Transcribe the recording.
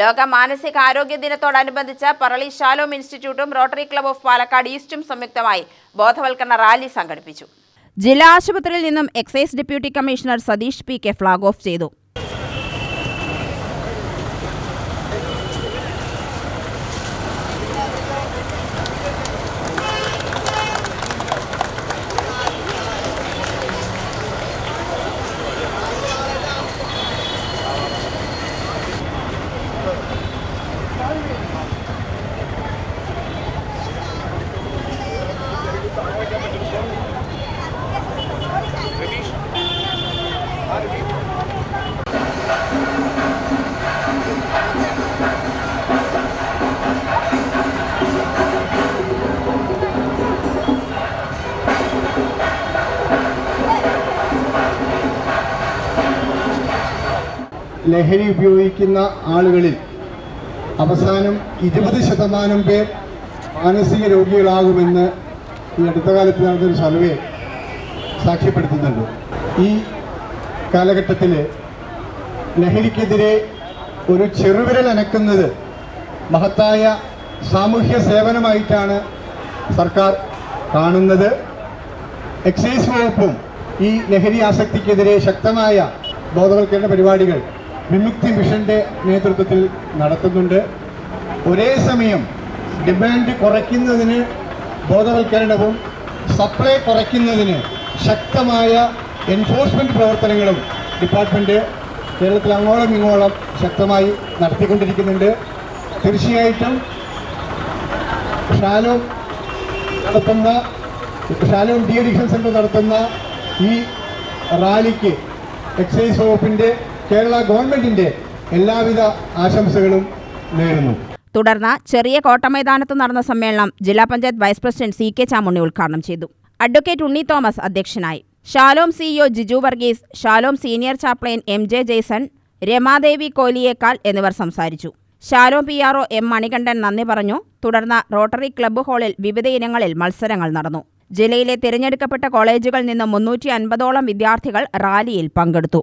ലോക മാനസികാരോഗ്യ ദിനത്തോടനുബന്ധിച്ച് പറളി ഷാലോം ഇൻസ്റ്റിറ്റ്യൂട്ടും റോട്ടറി ക്ലബ് ഓഫ് പാലക്കാട് ഈസ്റ്റും സംയുക്തമായി ബോധവൽക്കരണ റാലി സംഘടിപ്പിച്ചു. ജില്ലാ ആശുപത്രിയിൽ നിന്നും excise deputy commissioner Satheesh P K flag off ചെയ്തു. ലഹരി ഉപയോഗിക്കുന്ന ആളുകളിൽ അവസാനം ഇരുപത് ശതമാനം പേർ മാനസിക രോഗികളാകുമെന്ന് ഈ അടുത്ത കാലത്ത് നടന്നൊരു സർവേ സാക്ഷ്യപ്പെടുത്തുന്നുണ്ട്. ഈ കാലഘട്ടത്തിൽ ലഹരിക്കെതിരെ ഒരു ചെറുവിരൽ അനക്കുന്നത് മഹത്തായ സാമൂഹ്യ സേവനമായിട്ടാണ് സർക്കാർ കാണുന്നത്. എക്സൈസ് വകുപ്പും ഈ ലഹരി ആസക്തിക്കെതിരെ ശക്തമായ ബോധവൽക്കരണ പരിപാടികൾ വിമുക്തി മിഷന്റെ നേതൃത്വത്തിൽ നടത്തുന്നുണ്ട്. ഒരേ സമയം ഡിമാൻഡ് കുറയ്ക്കുന്നതിന് ബോധവൽക്കരണവും സപ്ലൈ കുറയ്ക്കുന്നതിന് ശക്തമായ എൻഫോഴ്സ്മെന്റ് പ്രവർത്തനങ്ങളും ഡിപ്പാർട്ട്മെന്റ് കേരളത്തിൽ അങ്ങോളം ഇങ്ങോളം ശക്തമായി നടത്തിക്കൊണ്ടിരിക്കുന്നുണ്ട്. തീർച്ചയായിട്ടും ഷാലോ നടത്തുന്ന ഷാലോ ഡി അഡിക്ഷൻ സെന്റർ നടത്തുന്ന ഈ റാലിക്ക് എക്സൈസ് വകുപ്പിന്റെ കേരള ഗവൺമെന്റിന്റെ എല്ലാവിധ ആശംസകളും നേരുന്നു. തുടർന്ന് ചെറിയ കോട്ടമൈതാനത്ത് നടന്ന സമ്മേളനം ജില്ലാ panchayat vice president C K Chamunni ഉദ്ഘാടനം ചെയ്തു. അഡ്വക്കേറ്റ് ഉണ്ണി തോമസ് അധ്യക്ഷനായി. Shalom CEO Jiju Varghese Shalom senior chaplain M J Jaison Ramadevi Koliyekkal എന്നിവർ സംസാരിച്ചു. Shalom P R M Manikandan നന്ദി പറഞ്ഞു. തുടർന്ന് റോട്ടറി ക്ലബ്ബ് ഹാളിൽ വിവിധ ഇനങ്ങളിൽ മത്സരങ്ങൾ നടന്നു. ജില്ലയിലെ തിരഞ്ഞെടുക്കപ്പെട്ട കോളേജുകളിൽ നിന്ന് മുന്നൂറ്റി അൻപതോളം വിദ്യാർത്ഥികൾ റാലിയിൽ പങ്കെടുത്തു.